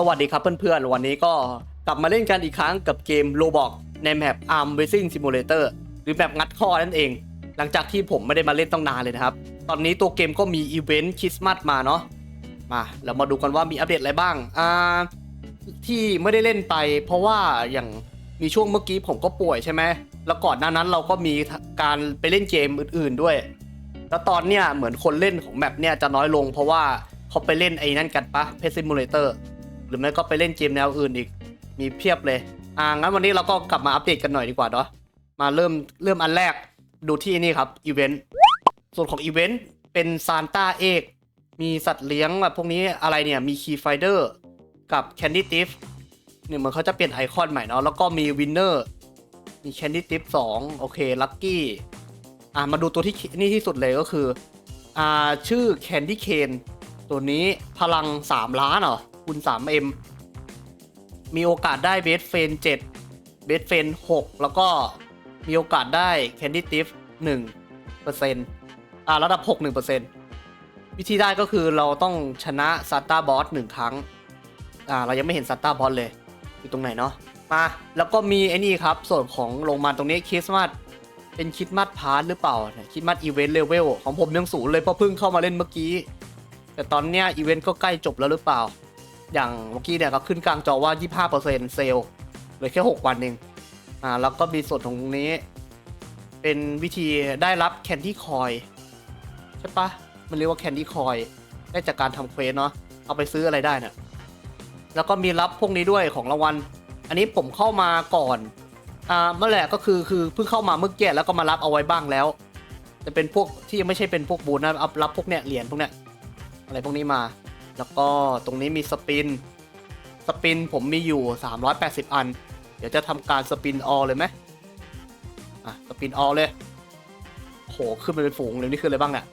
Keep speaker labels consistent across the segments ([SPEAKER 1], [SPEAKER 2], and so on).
[SPEAKER 1] สวัสดีครับเพื่อนๆ วันนี้ก็กลับมาเล่นกันอีกครั้งกับเกม Roblox ในแมป Arm Racing Simulator หรือแบบงัดข้อนั่นเอง หลังจากที่ผมไม่ได้มาเล่นต้องนานเลยนะครับ ตอนนี้ตัวเกมก็มีอีเวนต์คริสต์มาสมาเนาะมาเรามาดูกันว่ามีอัปเดตอะไรบ้างอ่าที่ไม่ได้เล่นไป เพราะว่าอย่างมีช่วงเมื่อกี้ผมก็ป่วยใช่ไหมแล้วก่อนหน้านั้นเราก็มีการไปเล่นเกมอื่น ๆด้วย แล้วตอนเนี้ยเหมือนคนเล่นของแมปเนี่ยจะน้อยลง เพราะว่าเขาไปเล่นไอ้นั่นกันปะเพซิมูเลเตอร์ หรือไม่ก็ไปเล่นเกมแนวอื่นอีก มีเพียบเลย อ่างั้นวันนี้เราก็กลับมาอัปเดตกันหน่อยดีกว่าเนาะมาเริ่มเริ่มอันแรกดูที่นี่ครับอีเวนต์ส่วนของอีเวนต์เป็นซานต้าเอกมีสัตว์เลี้ยงแบบพวกนี้อะไรเนี่ยมีคีไฟเดอร์กับแคนดี้ติฟเนี่ยเหมือนเขาจะเปลี่ยนไอคอนใหม่เนาะแล้วก็มีวินเนอร์มีแคนดี้ติฟสองโอเคลัคกี้อ่ามาดูตัวที่นี่ที่สุดเลยก็คืออ่าชื่อ Candy Cane ตัวนี้พลัง 3 ล้านเหรอ คูณ 3M มีโอกาสได้เบสเฟน7เบสเฟน6 แล้วก็มีโอกาสได้ Candy Thief 1%อ่าระดับ 6 1%วิธีได้ก็คือเราต้องชนะซัตตาบอส1ครั้ง อ่า เรายังไม่เห็นซัตตาบอสเลย อยู่ตรงไหนเนาะ มา แล้วก็มีไอ้นี่ครับ ส่วนของลงมาตรงนี้คริสต์มาสเป็นคิดมัดพาร์ทหรือเปล่าเนี่ยคิดมัดอีเวนต์เลเวลของผมยังศูนย์เลยเพราะเพิ่งเข้ามาเล่นเมื่อกี้ แต่ตอนเนี้ยอีเวนต์ก็ใกล้จบแล้วหรือเปล่า อย่างเมื่อกี้เนี่ยก็ขึ้นกลางจอว่า 25%เซลล์เหลือแค่ 6 วันเองอ่าแล้วก็มีส่วนตรงนี้ เป็นวิธีได้รับแคนดี้คอยใช่ปะมันเรียกว่าแคนดี้คอยได้จากการทำเควสเนาะเอาไปซื้ออะไรได้เนี่ยแล้วก็มีรับพวกนี้ด้วยของรางวัล อันนี้ผมเข้ามาก่อน อ่าเมื่อแหละก็คือคือเพิ่งเข้ามาเมื่อกี้แล้วก็มารับเอาไว้บ้างแล้ว จะเป็นพวกที่ไม่ใช่เป็นพวกบูนนะรับพวกเนี้ยเหรียญพวกเนี้ยอะไรพวกนี้มา แล้วก็ตรงนี้มีสปิน สปินผมมีอยู่ 380 อัน เดี๋ยวจะทำการสปินออลเลยไหมอะ สปินออลเลย โห ขึ้นมาเป็นฝูงเลยนี่คืออะไรบ้างเนี่ย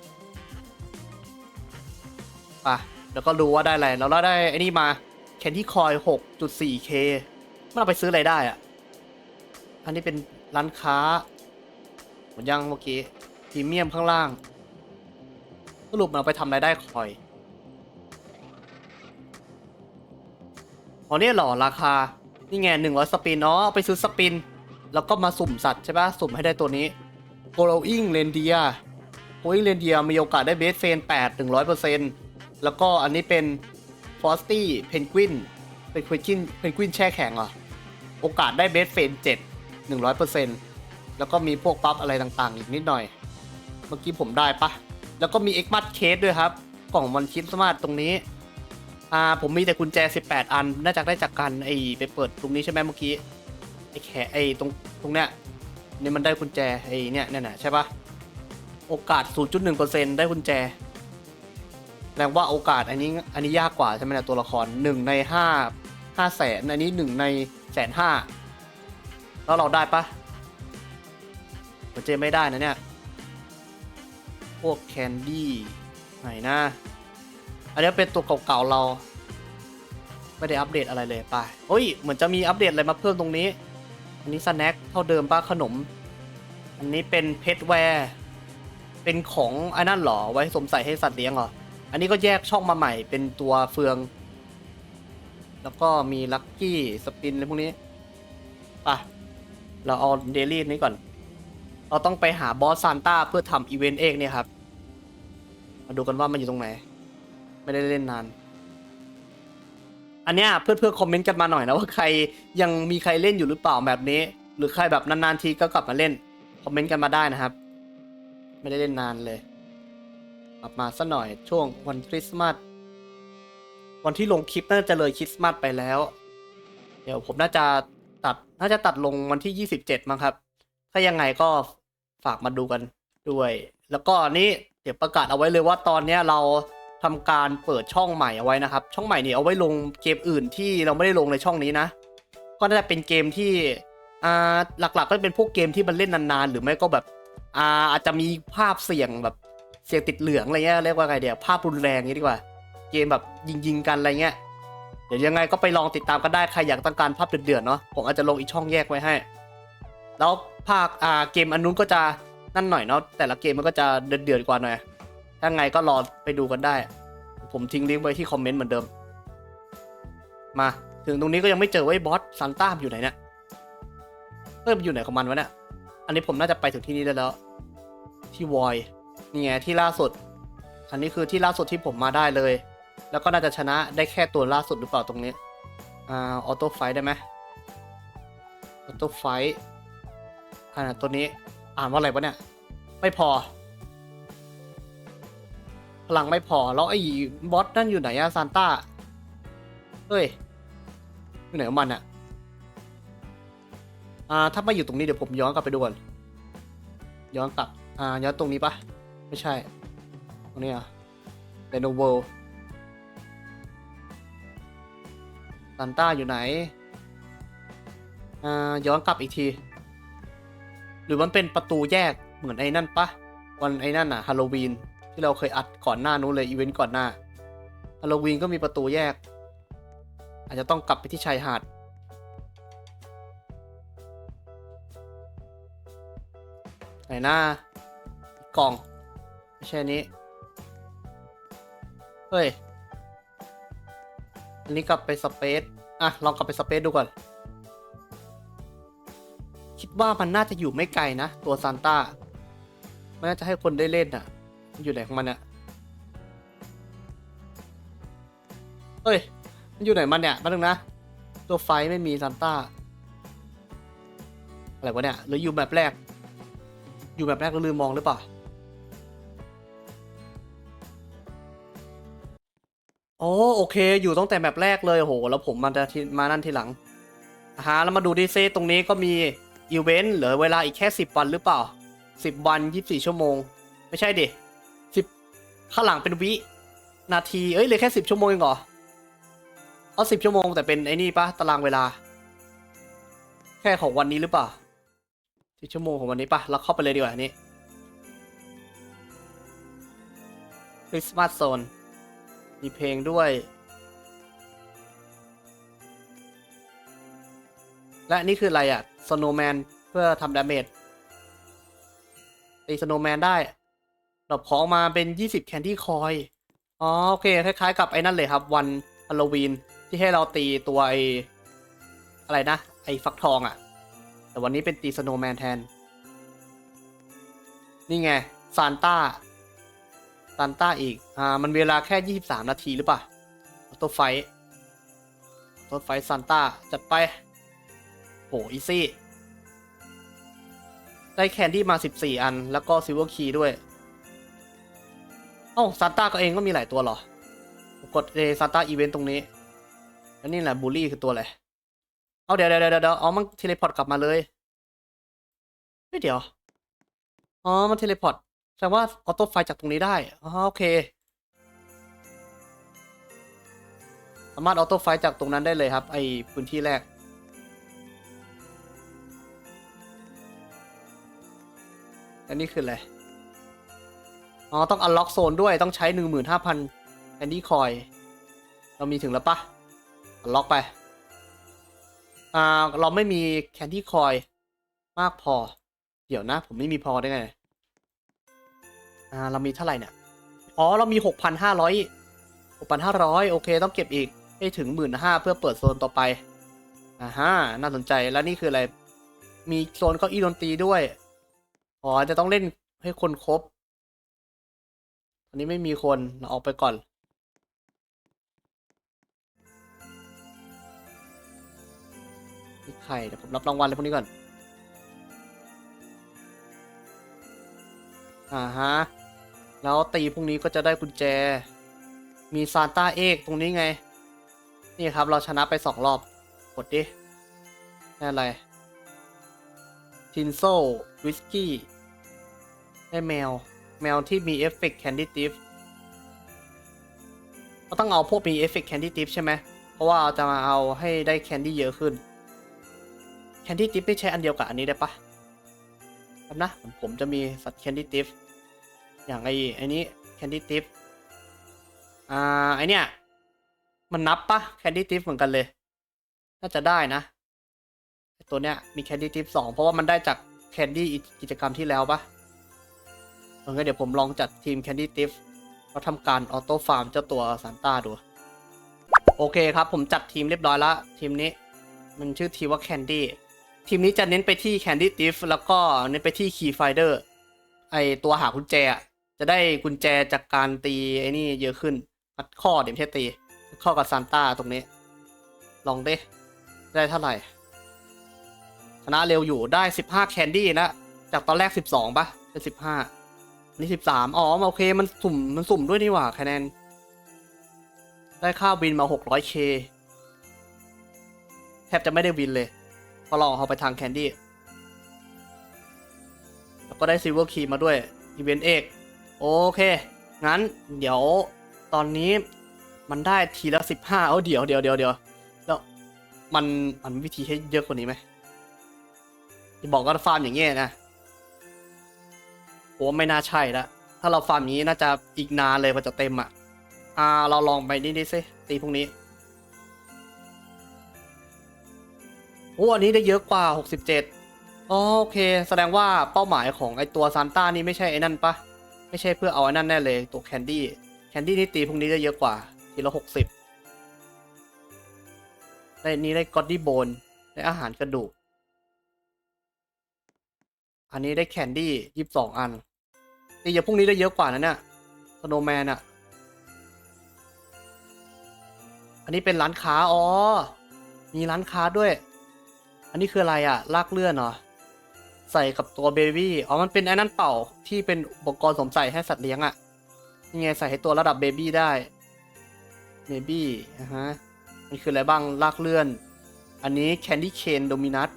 [SPEAKER 1] อะ แล้วก็ดูว่าได้อะไร แล้วเราได้ไอ้นี่มาแคนดี้คอย 6.4k มันเอาไปซื้ออะไรได้อะอันนี้เป็นร้านค้าเหมือนยังเมื่อกี้พรีเมียมข้างล่างสรุปมันเอาไปทำรายได้คอย อ๋อเนี่ยเหรอราคา นี่ไงหนึ่งร้อยสปินเนาะเอาไปซื้อสปิน แล้วก็มาสุ่มสัตว์ใช่ปะสุ่มให้ได้ตัวนี้ Growing Reindeer Growing Reindeer มีโอกาสได้เบสเฟน8 100%แล้วก็อันนี้เป็น Frosty Penguin เป็นควินเพนกวินแช่แข็งเหรอโอกาสได้เบสเฟน7 100%แล้วก็มีพวกปั๊บอะไรต่างๆ อีกนิดหน่อย เมื่อกี้ผมได้ปะแล้วก็มีเอ็กมัดเคสด้วยครับ กล่องมันคิดสมาร์ตตรงนี้ อ่าผมมีแต่กุญแจ 18 อัน น่าจะได้จากการไอไปเปิดตรงนี้ใช่ไหมเมื่อกี้ไอแขไอตรงตรงเนี้ยนี่มันได้กุญแจไอเนี่ยเนี่ยนะใช่ปะโอกาส 0.1%ได้กุญแจแสดงว่าโอกาสอันนี้อันนี้ยากกว่าใช่ไหมนะตัวละคร 1 ใน 5 5แสนอันนี้ 1 ในแสนห้าแล้วเราได้ปะผมเจไม่ได้นะเนี่ย พวกแคนดี้ไหนนะ อันนี้เป็นตัวเก่าๆเรา ไม่ได้อัปเดตอะไรเลยไปเฮ้ย เหมือนจะมีอัปเดตอะไรมาเพิ่มตรงนี้ อันนี้สแน็คเท่าเดิมป้าขนม อันนี้เป็นเพชรแวร์เป็นของไอ้นั่นหรอ ไว้สมใส่ให้สัตว์เลี้ยงเหรอ อันนี้ก็แยกช่องมาใหม่เป็นตัวเฟือง แล้วก็มีลัคกี้สปินอะไรพวกนี้ป่ะ เราเอาเดลี่นี้ก่อน เราต้องไปหาบอสซานต้าเพื่อทำอีเวนต์เองเนี่ยครับ มาดูกันว่ามันอยู่ตรงไหน ไม่ได้เล่นนาน อันเนี้ยเพื่อนเพื่อคอมเมนต์กันมาหน่อยนะว่าใครยังมีใครเล่นอยู่หรือเปล่าแบบนี้ หรือใครแบบนานๆทีก็กลับมาเล่นคอมเมนต์กันมาได้นะครับ ไม่ได้เล่นนานเลยกลับมาสักหน่อยช่วงวันคริสต์มาสวันที่ลงคลิปน่าจะเลยคริสต์มาสไปแล้ว เดี๋ยวผมน่าจะตัดน่าจะตัดลงวันที่ 27มั้งครับ ถ้ายังไงก็ฝากมาดูกันด้วย แล้วก็นนี้เดี๋ยวประกาศเอาไว้เลยว่าตอนเนี้ยเรา ทำการเปิดช่องใหม่เอาไว้นะครับ ช่องใหม่เนี้เอาไว้ลงเกมอื่นที่เราไม่ได้ลงในช่องนี้นะ ก็น่าจะเป็นเกมที่อ่าหลักๆก็เป็นพวกเกมที่มันเล่นนานๆ หรือไม่ก็แบบอ่าอาจจะมีภาพเสียงแบบเสียงติดเหลืองอะไรเงี้ยเรียกว่าไงเดี๋ยวภาพรุนแรงงี้ดีกว่า เกมแบบยิงๆกันอะไรเงี้ยเดี๋ยวยังไงก็ไปลองติดตามกันได้ใครอยากต้องการภาพเดือดๆเนาะผมอาจจะลงอีกช่องแยกไว้ให้ แล้วภาคอ่าเกมอันนู้นก็จะนั่นหน่อยเนาะแต่ละเกมมันก็จะเดือดๆกว่าหน่อย ถ้าไงก็รอไปดูกันได้ ผมทิ้งลิงก์ไว้ที่คอมเมนต์เหมือนเดิม มา ถึงตรงนี้ก็ยังไม่เจอไว้บอสซันต้ามอยู่ไหนเนี่ยเริ่มอยู่ไหนของมันวะเนี่ย อันนี้ผมน่าจะไปถึงที่นี่ได้แล้ว ที่วอยนี่ไงที่ล่าสุด อันนี้คือที่ล่าสุดที่ผมมาได้เลย แล้วก็น่าจะชนะได้แค่ตัวล่าสุดหรือเปล่าตรงนี้ อ่า ออโต้ไฟได้ไหมออโต้ไฟอ่าตัวนี้ อ่านว่าอะไรวะเนี่ย ไม่พอ พลังไม่พอ แล้วไอ้บอสนั่นอยู่ไหนอะซานต้า เฮ้ยอยู่ไหนของมันอะอ่า ถ้าไม่อยู่ตรงนี้เดี๋ยวผมย้อนกลับไปดูก่อนย้อนกลับ อ่า ย้อนตรงนี้ปะไม่ใช่ ตรงนี้อะเดโนเวลซานต้าอยู่ไหน อ่า ย้อนกลับอีกที หรือมันเป็นประตูแยกเหมือนไอ้นั่นปะวันไอ้นั่นอะฮาโลวีน ที่เราเคยอัดก่อนหน้านู้นเลยอีเวนต์ก่อนหน้าฮาโลวีนก็มีประตูแยก อาจจะต้องกลับไปที่ชายหาด ไหนหน้ากล่อง ไม่ใช่นี้ เฮ้ย อันนี้กลับไปสเปซอะ ลองกลับไปสเปซดูก่อน คิดว่ามันน่าจะอยู่ไม่ไกลนะ ตัวซานต้า มันน่าจะให้คนได้เล่นอะมัน อยู่ไหนของมันเนี่ยเฮ้ย มันอยู่ไหนมันเนี่ยมาดึงนะ ตัวไฟไม่มีซานต้า อะไรวะเนี่ย หรืออยู่แบบแรก อยู่แบบแรกแล้วลืมมองหรือเปล่าโอ้โอเค อยู่ตั้งแต่แบบแรกเลยโห แล้วผมมาทีมานั่นทีหลังอ่าฮะแล้วมาดูดีเซตรงนี้ก็มีอีเวนต์เหลือเวลาอีกแค่ 10 วันหรือเปล่า 10 วัน 24 ชั่วโมง ไม่ใช่ดิ ข้างหลังเป็นวินาที เอ้ยเหลือแค่10ชั่วโมงเองเหรอเอา10ชั่วโมงแต่เป็นไอ้นี่ปะตารางเวลา แค่ของวันนี้หรือเปล่า10ชั่วโมงของวันนี้ปะเราเข้าไปเลยดีกว่านี้คริสต์มาสโซนมีเพลงด้วย และนี่คืออะไรอะสโนว์แมนเพื่อทำดาเมจตีสโนว์แมนได้ ดรอปของมาเป็น 20 แคนดี้คอยอ๋อโอเคคล้ายๆ กับไอ้นั่นเลยครับ วันฮาโลวีนที่ให้เราตีตัวไออะไรนะ ไอฟักทองอะ แต่วันนี้เป็นตีสโนว์แมนแทน นี่ไงซานต้าซานต้าอีก อ่า มันเวลาแค่ 23 นาทีหรือเปล่าออโต้ไฟท์ออโต้ไฟซานต้าจัดไปโหอีซี่ ได้แคนดี้มา 14 อัน แล้วก็ซิลเวอร์คีย์ด้วย เอ้าซานต้าก็เองก็มีหลายตัวเหรอ กดเอซานต้าอีเวนต์ตรงนี้ แล้วนี่แหละบูลลี่คือตัวอะไร เอาเดี๋ยวเดี๋ยวเดี๋ยวเดี๋ยวอ๋อมันเทเลพอร์ตกลับมาเลยเฮ้ยเดี๋ยว อ๋อ มันเทเลพอร์ต แสดงว่าออโต้ไฟจากตรงนี้ได้ อ๋อโอเค สามารถออโต้ไฟจากตรงนั้นได้เลยครับ ไอพื้นที่แรกอันนี้คืออะไร อ๋อ ต้องอันล็อกโซนด้วยต้องใช้หนึ่งหมื่นห้าพันแอนดี้คอย เรามีถึงแล้วปะอันล็อกไป อ่า เราไม่มีแคนดี้คอย มากพอ เดี๋ยวนะ ผมไม่มีพอได้ไง อ่า เรามีเท่าไหร่เนี่ย อ๋อ เรามีหกพันห้าร้อยหกพันห้าร้อยโอเค ต้องเก็บอีกให้ถึงหมื่นห้าเพื่อเปิดโซนต่อไป อ่าฮะ น่าสนใจ แล้วนี่คืออะไร มีโซนเก้าอี้ดนตรีด้วย อ๋อ จะต้องเล่นให้คนครบ อันนี้ไม่มีคนเราออกไปก่อนนี่ใครเดี๋ยวผมรับรางวัลเลยพวกนี้ก่อน อ่าฮะ แล้วตีพรุ่งนี้ก็จะได้กุญแจ มีซานต้าเอกตรงนี้ไง นี่ครับเราชนะไปสองรอบ กดดิได้อะไรทินโซวิสกี้ ได้แมว แมวที่มีเอฟเฟกต์แคนดี้ทิฟก็ต้องเอาพวกมีเอฟเฟกต์แคนดี้ทิฟใช่ไหม เพราะว่าจะมาเอาให้ได้แคนดี้เยอะขึ้น แคนดี้ทิฟไม่ใช้อันเดียวกับอันนี้ได้ปะครับนะผมผมจะมีสัตว์แคนดี้ทิฟอย่างไอ้ไอ้นี้แคนดี้ทิฟอ่าไอเนี้ยมันนับปะแคนดี้ทิฟเหมือนกันเลย น่าจะได้นะ ตัวเนี้ยมีแคนดี้ทิฟสองเพราะว่ามันได้จากแคนดี้กิจกรรมที่แล้วปะ เอองั้นเดี๋ยวผมลองจัดทีมแคนดี้ทิฟเขาทำการออโต้ฟาร์มเจ้าตัวซานต้าดู โอเคครับผมจัดทีมเรียบร้อยแล้วทีมนี้ มันชื่อทีมว่า Candy ทีมนี้จะเน้นไปที่ Candy Thief แล้วก็เน้นไปที่ Key Finder ไอตัวหากุญแจ จะได้กุญแจจากการตีไอ้นี่เยอะขึ้นพัดข้อเดี๋ยวไม่ใช่ตีข้อกับซานต้าตรงนี้ ลองดิได้เท่าไหร่ชนะเร็วอยู่ได้ 15 แคนดี้นะ จากตอนแรก 12ปะเป็น 15 นี่13อ๋อโอเคมันสุ่มมันสุ่มด้วยนี่หว่าคะแนน ได้ค่าวินมา 600k แทบจะไม่ได้วินเลย พอเราเอาไปทางแคนดี้ แล้วก็ได้ซิลเวอร์คีมาด้วย อีเวนต์เอก โอเค งั้นเดี๋ยวตอนนี้มันได้ทีละ15เอ้าเอาเดี๋ยวเดี๋ยวเดี๋ยวเดี๋ยวแล้วมันมันมีวิธีให้เยอะกว่านี้ไหมที่บอกว่าฟาร์มอย่างเงี้ยนะ ผมว่าไม่น่าใช่ละถ้าเราฟาร์มงนี้น่าจะอีกนานเลยกว่าจะเต็มอะ อ่า เราลองไปนี่ดิซิตีพวกนี้โอ้อันนี้ได้เยอะกว่า 67อ๋อโอเค แสดงว่าเป้าหมายของไอตัวซานต้านี่ไม่ใช่ไอ้นั่นปะไม่ใช่เพื่อเอาไอ้นั่นแน่เลยตัวแคนดี้แคนดี้นี่ตีพวกนี้ได้เยอะกว่าทีละ60ได้นี้ได้กอดดี้โบนได้อาหารกระดูก อันนี้ได้แคนดี้ยี่สิบสองอันตีอย่าพวกนี้ได้เยอะกว่านะเนี่ยสโนแมนอะอันนี้เป็นร้านค้า อ๋อ มีร้านค้าด้วย อันนี้คืออะไรอะลากเลื่อนเหรอ ใส่กับตัวเบบี้ อ๋อ มันเป็นไอ้นั่นเป่าที่เป็นอุปกรณ์สมใส่ให้สัตว์เลี้ยงอะนี่ไงใส่ให้ตัวระดับเบบี้ได้เบบี้นะฮะ มันคืออะไรบ้างลากเลื่อน อันนี้แคนดี้เคนโดมินัส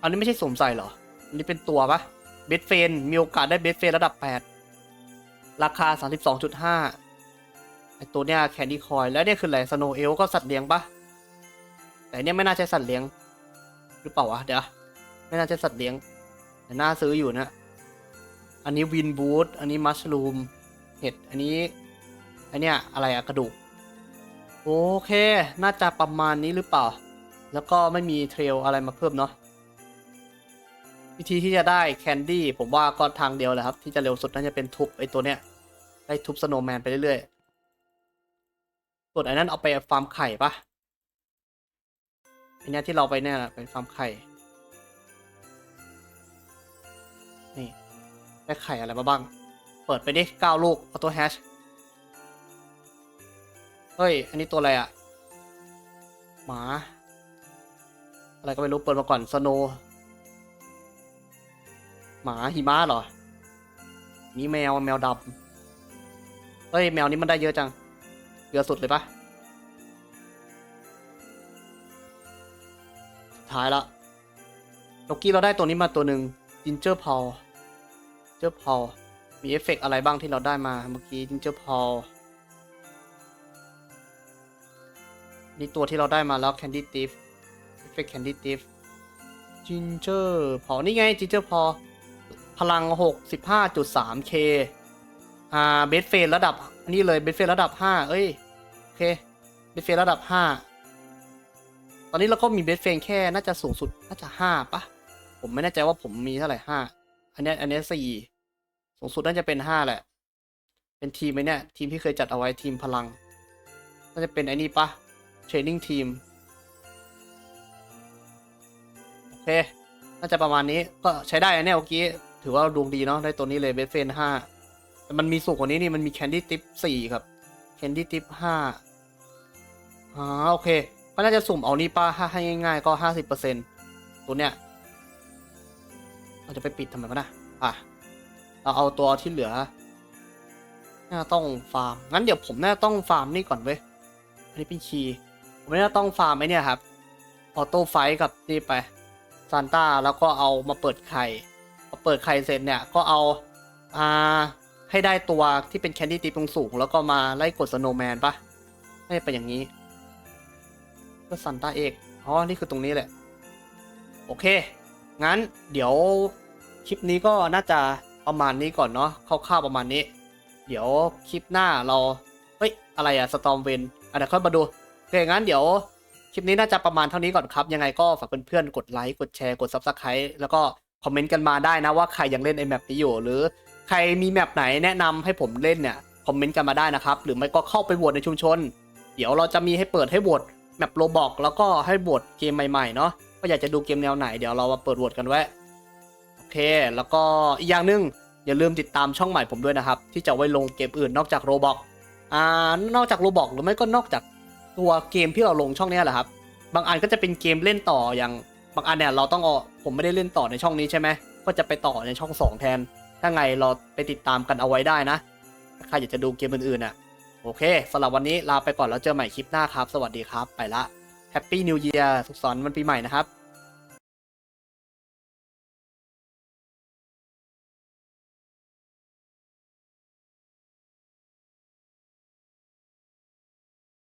[SPEAKER 1] อันนี้ไม่ใช่สวมใส่เหรอ อันนี้เป็นตัวปะเบสเฟน มีโอกาสได้เบสเฟนระดับ 8 ราคา 32.5ไอตัวเนี้ยแคนดี้คอยแล้วเนี่ยคืออะไรสโนเอลก็สัตว์เลี้ยงปะแต่เนี่ยไม่น่าใช่สัตว์เลี้ยง หรือเปล่าวะเดี๋ยวไม่น่าใช่สัตว์เลี้ยง แต่น่าซื้ออยู่นะ อันนี้วินบูทอันนี้มัชลูมเห็ดอันนี้อันเนี้ยอะไรอะกระดูก โอเค น่าจะประมาณนี้หรือเปล่า แล้วก็ไม่มีเทรลอะไรมาเพิ่มเนาะ วิธีที่จะได้แคนดี้ผมว่าก็ทางเดียวแหละครับ ที่จะเร็วสุดน่าจะเป็นทุบไอตัวเนี้ยได้ทุบสโนว์แมนไปเรื่อยๆส่วนไอ้นั้นเอาไปฟาร์มไข่ปะไอเนี้ยที่เราไปเนี่ยน่ะเป็นฟาร์มไข่นี่ได้ไข่อะไรมาบ้าง เปิดไปดิเก้าลูกเอาตัวแฮชเฮ้ย อันนี้ตัวอะไรอะหมา อะไรก็ไม่รู้เปิดมาก่อนสโน หมาหิมะเหรอ นี่แมวแมวดำเฮ้ยแมวนี้มันได้เยอะจังเยอะสุดเลยปะสุดท้ายละเมื่อกี้เราได้ตัวนี้มาตัวหนึ่งจินเจอร์พอลเจอร์พอลมีเอฟเฟกต์อะไรบ้างที่เราได้มาเมื่อกี้จินเจอร์พอลนี่ตัวที่เราได้มาแล้ว Candy Thief Effect Candy Thief Ginger พอนี่ไง Ginger พอ พลัง 65.3k อ่าเบสเฟนระดับอันนี้เลยเบสเฟนระดับ 5 เอ้ย โอเคเบสเฟนระดับ 5 ตอนนี้เราก็มีเบสเฟนแค่น่าจะสูงสุดน่าจะ 5ปะผมไม่แน่ใจว่าผมมีเท่าไหร่ 5 อันนี้อันนี้4สูงสุดน่าจะเป็น 5 แหละ เป็นทีมไหมเนี่ย ทีมที่เคยจัดเอาไว้ทีมพลัง น่าจะเป็นไอ้นี่ปะเทรนนิ่งทีมโอเค น่าจะประมาณนี้ก็ใช้ได้นะเนี่ยเมื่อกี้ ถือว่าดวงดีเนาะได้ตัวนี้เลยเบสเฟนห้าแต่มันมีสูงกว่านี้นี่มันมีแคนดี้ทิปสี่ครับแคนดี้ทิปห้าอ๋อโอเค ก็น่าจะสุ่มเอานี่ป้าให้ง่ายๆก็ห้าสิบเปอร์เซ็นตัวเนี้ยเราจะไปปิดทำไมวะนะอะ เราเอาตัวที่เหลือ น่าต้องฟาร์ม งั้นเดี๋ยวผมน่าต้องฟาร์มนี่ก่อนเว้ย อันนี้เป็นคีย์ผมไม่น่าต้องฟาร์มไอเนี่ยครับ ออโต้ไฟกับนี่ไปซานต้าแล้วก็เอามาเปิดไข่ พอเปิดไข่เสร็จเนี่ยก็เอาอ่าให้ได้ตัวที่เป็นแคนดี้ตีตรงสูง แล้วก็มาไล่กดสโนว์แมนปะไม่เป็นอย่างนี้ก็ซานต้าเอกอ๋อ นี่คือตรงนี้แหละ โอเค งั้นเดี๋ยวคลิปนี้ก็น่าจะประมาณนี้ก่อนเนาะคร่าวๆประมาณนี้ เดี๋ยวคลิปหน้าเราเฮ้ยอะไรอะสตอมเวนอะเดี๋ยวค่อยมาดูโอเคงั้นเดี๋ยวคลิปนี้น่าจะประมาณเท่านี้ก่อนครับ ยังไงก็ฝากเพื่อนๆกดไลค์กดแชร์กด Subscribe แล้วก็ คอมเมนต์กันมาได้นะว่าใครยังเล่นไอแมปนี้อยู่หรือใครมีแมปไหนแนะนำให้ผมเล่นเนี่ยคอมเมนต์กันมาได้นะครับ หรือไม่ก็เข้าไปโหวตในชุมชน เดี๋ยวเราจะมีให้เปิดให้โหวตแมปโรบอกแล้วก็ให้โหวตเกมใหม่ๆเนาะก็อยากจะดูเกมแนวไหนเดี๋ยวเรามาเปิดโหวตกันไว้โอเค แล้วก็อีกอย่างหนึ่งอย่าลืมติดตามช่องใหม่ผมด้วยนะครับ ที่จะไว้ลงเกมอื่นนอกจากโรบอกอ่านอกจากโรบอกหรือไม่ก็นอกจากตัวเกมที่เราลงช่องนี้แหละครับ บางอันก็จะเป็นเกมเล่นต่ออย่าง บางอันเนี่ยเราต้องเอาผมไม่ได้เล่นต่อในช่องนี้ใช่ไหมก็จะไปต่อในช่องสองแทน ถ้าไงเราไปติดตามกันเอาไว้ได้นะ ถ้าใครอยากจะดูเกมอื่นๆอะ โอเคสำหรับวันนี้ลาไปก่อนแล้วเจอใหม่คลิปหน้าครับ สวัสดีครับ ไปละแฮปปี้นิว e ียร์สุขสันต์วันปีใหม่นะครับ